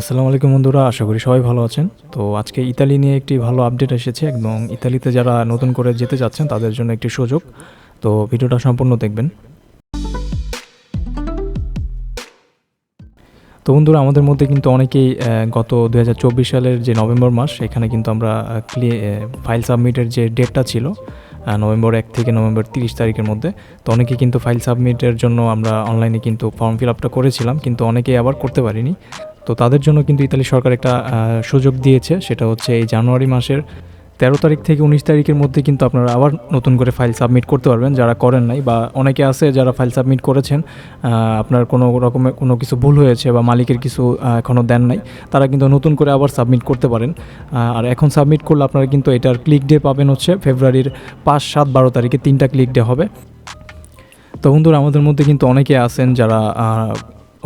আসসালামু আলাইকুম বন্ধুরা, আশা করি সবাই ভালো আছেন। তো আজকে ইতালি নিয়ে একটি ভালো আপডেট এসেছে একদম ইতালিতে যারা নতুন করে যেতে যাচ্ছেন, তাদের জন্য একটি সুযোগ। তো ভিডিওটা সম্পূর্ণ দেখবেন। তো বন্ধুরা, আমাদের মধ্যে কিন্তু অনেকেই গত দুহাজার চব্বিশ সালের যে নভেম্বর মাস এখানে কিন্তু আমরা ক্লিয়ে ফাইল সাবমিটের যে ডেটটা ছিল নভেম্বর এক থেকে নভেম্বর তিরিশ তারিখের মধ্যে, তো অনেকে কিন্তু ফাইল সাবমিটের জন্য আমরা অনলাইনে কিন্তু ফর্ম ফিল আপটা করেছিলাম, কিন্তু অনেকেই আবার করতে পারিনি। তো তাদের জন্য কিন্তু ইতালি সরকার একটা সুযোগ দিয়েছে। সেটা হচ্ছে এই জানুয়ারি মাসের তেরো তারিখ থেকে উনিশ তারিখের মধ্যে কিন্তু আপনারা আবার নতুন করে ফাইল সাবমিট করতে পারবেন যারা করেন নাই বা অনেকে আছে যারা ফাইল সাবমিট করেছেন আপনার কোনো রকমের কোনো কিছু ভুল হয়েছে বা মালিকের কিছু এখনও দেন নাই, তারা কিন্তু নতুন করে আবার সাবমিট করতে পারেন। আর এখন সাবমিট করলে আপনারা কিন্তু এটার ক্লিক ডে পাবেন হচ্ছে ফেব্রুয়ারির পাঁচ, সাত, বারো তারিখে তিনটা ক্লিক ডে হবে। তো বন্ধুরা, আমাদের মধ্যে কিন্তু অনেকে আছেন যারা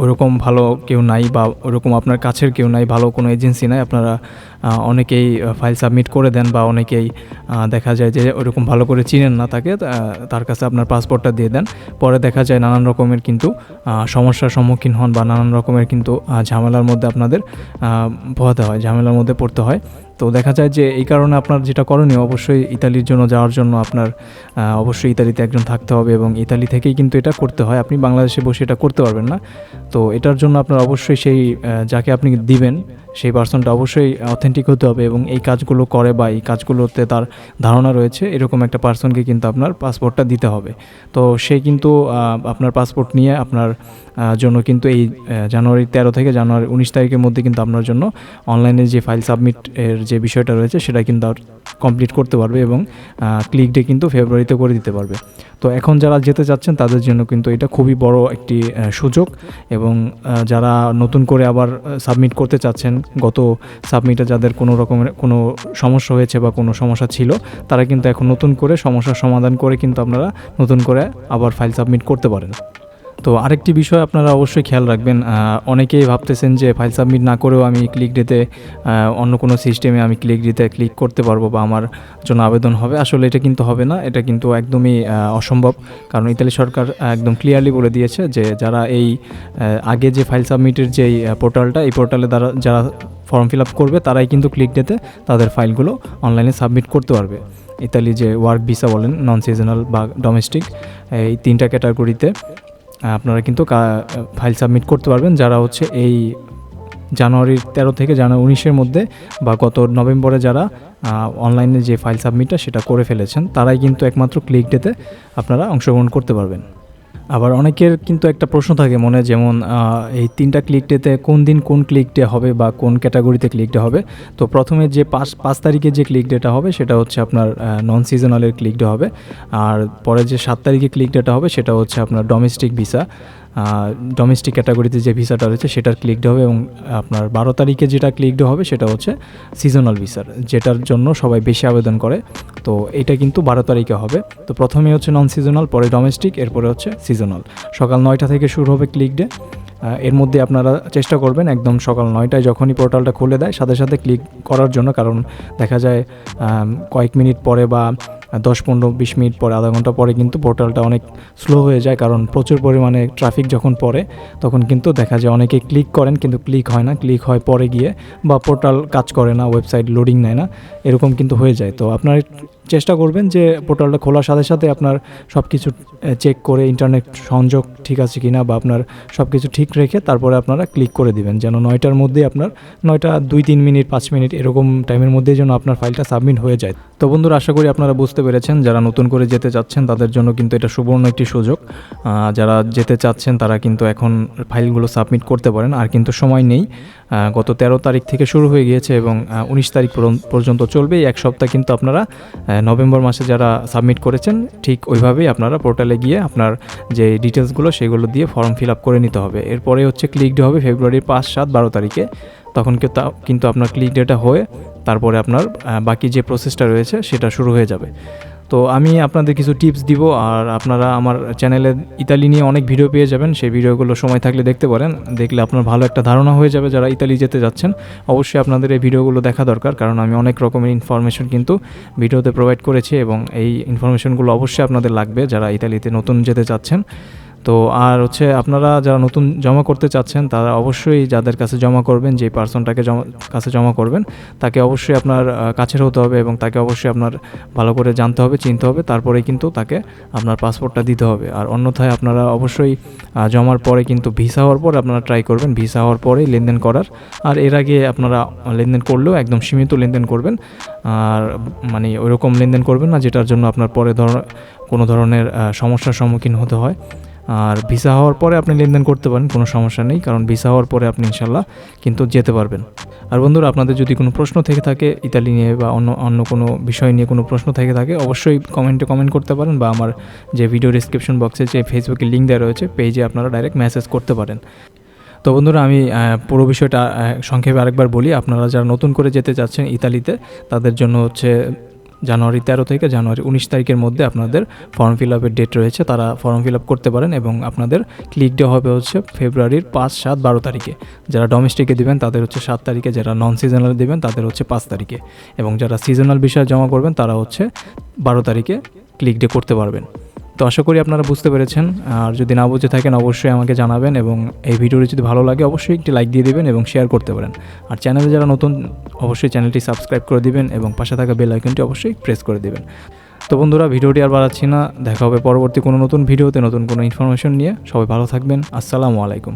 ওরকম ভালো কেউ নাই বা ওরকম আপনার কাছের কেউ নাই, ভালো কোনো এজেন্সি নাই, আপনারা অনেকেই ফাইল সাবমিট করে দেন বা অনেকেই দেখা যায় যে ওরকম ভালো করে চিনেন না তাকে তার কাছে আপনার পাসপোর্টটা দিয়ে দেন। পরে দেখা যায় নানান রকমের কিন্তু সমস্যার সম্মুখীন হন বা নানান রকমের কিন্তু ঝামেলার মধ্যে আপনাদের পোহাতে হয়, ঝামেলার মধ্যে পড়তে হয়। তো দেখা যায় যে এই কারণে আপনার যেটা করণীয়, অবশ্যই ইতালির জন্য যাওয়ার জন্য আপনার অবশ্যই ইতালিতে একজন থাকতে হবে এবং ইতালি থেকেই কিন্তু এটা করতে হয়। আপনি বাংলাদেশে বসে এটা করতে পারবেন না। তো এটার জন্য আপনার অবশ্যই সেই যাকে আপনি দিবেন সেই পার্সনটা অবশ্যই অথেন্টিক হতে হবে এবং এই কাজগুলো করে বা এই কাজগুলোতে তার ধারণা রয়েছে, এরকম একটা পার্সনকে কিন্তু আপনার পাসপোর্টটা দিতে হবে। তো সে কিন্তু আপনার পাসপোর্ট নিয়ে আপনার জন্য কিন্তু এই জানুয়ারি তেরো থেকে জানুয়ারি উনিশ তারিখের মধ্যে কিন্তু আপনার জন্য অনলাইনে যে ফাইল সাবমিট এর যে বিষয়টা রয়েছে, সেটা কিন্তু আর কমপ্লিট করতে পারবে এবং ক্লিক ডে কিন্তু ফেব্রুয়ারিতে করে দিতে পারবে। তো এখন যারা যেতে চাচ্ছেন, তাদের জন্য কিন্তু এটা খুবই বড় একটি সুযোগ এবং যারা নতুন করে আবার সাবমিট করতে চাচ্ছেন গত সাবমিটে যাদের কোনো রকমের কোনো সমস্যা হয়েছে বা কোনো সমস্যা ছিল, তারা কিন্তু এখন নতুন করে সমস্যার সমাধান করে কিন্তু আপনারা নতুন করে আবার ফাইল সাবমিট করতে পারেন। তো আরেকটি বিষয় আপনারা অবশ্যই খেয়াল রাখবেন অনেকেই ভাবতেছেন যে ফাইল সাবমিট না করেও আমি ক্লিক ডেতে অন্য কোনো সিস্টেমে আমি ক্লিক দিতে ক্লিক করতে পারব বা আমার জন্য আবেদন হবে। আসলে এটা কিন্তু হবে না, এটা কিন্তু একদমই অসম্ভব। কারণ ইতালি সরকার একদম ক্লিয়ারলি বলে দিয়েছে যে যারা এই আগে যে ফাইল সাবমিটের যেই পোর্টালটা এই পোর্টালে দ্বারা যারা ফর্ম ফিল আপ করবে, তারাই কিন্তু ক্লিক ডেতে তাদের ফাইলগুলো অনলাইনে সাবমিট করতে পারবে। ইতালি যে ওয়ার্ক ভিসা বলেন নন সিজনাল বা ডোমেস্টিক এই তিনটা ক্যাটাগরিতে আপনারা কিন্তু ফাইল সাবমিট করতে পারবেন। যারা হচ্ছে এই জানুয়ারির তেরো থেকে জানুয়ারি উনিশের মধ্যে বা গত নভেম্বরে যারা অনলাইনে যে ফাইল সাবমিটটা সেটা করে ফেলেছেন, তারাই কিন্তু একমাত্র ক্লিক ডেতে আপনারা অংশগ্রহণ করতে পারবেন। আবার অনেকের কিন্তু একটা প্রশ্ন থাকে মনে, যেমন এই তিনটা ক্লিকটেতে কোন দিন কোন ক্লিকটে হবে বা কোন ক্যাটাগরিতে ক্লিক ডে হবে? তো প্রথমে যে পাঁচ পাঁচ তারিখে যে ক্লিক ডেটা হবে সেটা হচ্ছে আপনার নন সিজনালের ক্লিক ডে হবে। আর পরে যে সাত তারিখে ক্লিক ডেটা হবে সেটা হচ্ছে আপনার ডোমেস্টিক ভিসা ডোমেস্টিক ক্যাটাগরিতে যে ভিসাটা রয়েছে সেটার ক্লিক ডে হবে এবং আপনার বারো তারিখে যেটা ক্লিক ডে হবে সেটা হচ্ছে সিজনাল ভিসার যেটার জন্য সবাই বেশি আবেদন করে। তো এটা কিন্তু বারো তারিখে হবে। তো প্রথমে হচ্ছে নন সিজনাল পরে ডোমেস্টিক এরপরে হচ্ছে সিজনাল সকাল নয়টা থেকে শুরু হবে ক্লিক ডে এর মধ্যে আপনারা চেষ্টা করবেন একদম সকাল নয়টায় যখনই পোর্টালটা খুলে দেয়, সাথে সাথে ক্লিক করার জন্য। কারণ দেখা যায় কয়েক মিনিট পরে বা দশ পনেরো বিশ মিনিট পরে, আধা ঘণ্টা পরে কিন্তু পোর্টালটা অনেক স্লো হয়ে যায় কারণ প্রচুর পরিমাণে ট্রাফিক যখন পড়ে, তখন কিন্তু দেখা যায় অনেকে ক্লিক করেন কিন্তু ক্লিক হয় না। ক্লিক হয় পরে গিয়ে বা পোর্টাল কাজ করে না ওয়েবসাইট লোডিং নেয় না, এরকম কিন্তু হয়ে যায়। তো আপনার চেষ্টা করবেন যে পোর্টালটা খোলার সাথে সাথে আপনার সব কিছু চেক করে ইন্টারনেট সংযোগ ঠিক আছে কি না বা আপনার সব কিছু ঠিক রেখে তারপরে আপনারা ক্লিক করে দিবেন। যেন নয়টার মধ্যে আপনার, নয়টা দুই তিন মিনিট, পাঁচ মিনিট এরকম টাইমের মধ্যে যেন আপনার ফাইলটা সাবমিট হয়ে যায়। তো বন্ধুরা, আশা করি আপনারা বুঝতে পেরেছেন, যারা নতুন করে যেতে চাচ্ছেন তাদের জন্য কিন্তু এটা সুবর্ণ একটি সুযোগ। যারা যেতে চাচ্ছেন তারা কিন্তু এখন ফাইলগুলো সাবমিট করতে পারেন, আর কিন্তু সময় নেই। গত তেরো তারিখ থেকে শুরু হয়ে গিয়েছে এবং উনিশ তারিখ পর্যন্ত- চলবে। এক সপ্তাহ কিন্তু আপনারা নভেম্বর মাসে যারা সাবমিট করেছেন, ঠিক ওইভাবেই আপনারা পোর্টালে গিয়ে আপনার যে ডিটেলসগুলো সেগুলো দিয়ে ফর্ম ফিল আপ করে নিতে হবে। এরপরে হচ্ছে ক্লিক ডে হবে ফেব্রুয়ারির পাঁচ, সাত, বারো তারিখে। তখন কিন্তু আপনার ক্লিক ডেটা হয়ে তারপরে আপনার বাকি যে প্রসেসটা রয়েছে সেটা শুরু হয়ে যাবে। তো আমি আপনাদের কিছু টিপস দিব আর আপনারা আমার চ্যানেলে ইতালি নিয়ে অনেক ভিডিও পেয়ে যাবেন। সেই ভিডিওগুলো সময় থাকলে দেখতে পারেন। দেখলে আপনার ভালো একটা ধারণা হয়ে যাবে যারা ইতালি যেতে যাচ্ছেন। অবশ্যই আপনাদের এই ভিডিওগুলো দেখা দরকার কারণ আমি অনেক রকমের ইনফরমেশন কিন্তু ভিডিওতে প্রোভাইড করেছি এবং এই ইনফরমেশনগুলো অবশ্যই আপনাদের লাগবে যারা ইতালিতে নতুন যেতে চাচ্ছেন। তো আর হচ্ছে আপনারা যারা নতুন জমা করতে চাচ্ছেন, তারা অবশ্যই যাদের কাছে জমা করবেন যে পার্সনটাকে জমা, কাছে জমা করবেন, তাকে অবশ্যই আপনার কাছের হতে হবে এবং তাকে অবশ্যই আপনার ভালো করে জানতে হবে, চিনতে হবে। তারপরে কিন্তু তাকে আপনার পাসপোর্টটা দিতে হবে। আর অন্যথায় আপনারা অবশ্যই জমার পরে কিন্তু ভিসা হওয়ার পর আপনারা ট্রাই করবেন। ভিসা হওয়ার পরেই লেনদেন করার। আর এর আগে আপনারা লেনদেন করলেও একদম সীমিত লেনদেন করবেন। আর মানে ওইরকম লেনদেন করবেন না, যেটার জন্য আপনার পরে ধর, কোনো ধরনের সমস্যার সম্মুখীন হতে হয়। আর ভিসা হওয়ার পরে আপনি লেনদেন করতে পারেন, কোনো সমস্যা নেই, কারণ ভিসা হওয়ার পরে আপনি ইনশাল্লাহ কিন্তু যেতে পারবেন। আর বন্ধুরা, আপনাদের যদি কোনো প্রশ্ন থেকে থাকে, ইতালি নিয়ে বা অন্য অন্য কোনো বিষয় নিয়ে কোনো প্রশ্ন থেকে থাকে, অবশ্যই কমেন্টে কমেন্ট করতে পারেন বা আমার যে ভিডিও ডিসক্রিপশন বক্সে যে ফেসবুকে লিঙ্ক দেওয়া রয়েছে পেজে আপনারা ডাইরেক্ট মেসেজ করতে পারেন। তো বন্ধুরা, আমি পুরো বিষয়টা সংক্ষেপে আরেকবার বলি, আপনারা যারা নতুন করে যেতে চাচ্ছেন ইতালিতে, তাদের জন্য হচ্ছে জানুয়ারি তেরো থেকে জানুয়ারি উনিশ তারিখের মধ্যে আপনাদের ফর্ম ফিল আপের ডেট রয়েছে, তারা ফর্ম ফিল আপ করতে পারেন এবং আপনাদের ক্লিক ডে হবে হচ্ছে ফেব্রুয়ারির পাঁচ, সাত, বারো তারিখে। যারা ডোমেস্টিকে দেবেন, তাদের হচ্ছে সাত তারিখে, যারা নন সিজনাল দেবেন, তাদের হচ্ছে পাঁচ তারিখে। এবং যারা সিজনাল বিষয়ে জমা করবেন, তারা হচ্ছে বারো তারিখে ক্লিক ডে করতে পারবেন। তো আশা করি আপনারা বুঝতে পেরেছেন। আর যদি না বুঝে থাকেন, অবশ্যই আমাকে জানাবেন এবং এই ভিডিওটি যদি ভালো লাগে, অবশ্যই একটি লাইক দিয়ে দেবেন এবং শেয়ার করতে পারেন। আর চ্যানেলে যারা নতুন, অবশ্যই চ্যানেলটি সাবস্ক্রাইব করে দিবেন এবং পাশে থাকা বেল আইকনটি অবশ্যই প্রেস করে দেবেন। তো বন্ধুরা, ভিডিওটি আর বাড়াচ্ছি না। দেখা হবে পরবর্তী কোনো নতুন ভিডিওতে নতুন কোনো ইনফরমেশন নিয়ে। সবাই ভালো থাকবেন। আসসালামু আলাইকুম।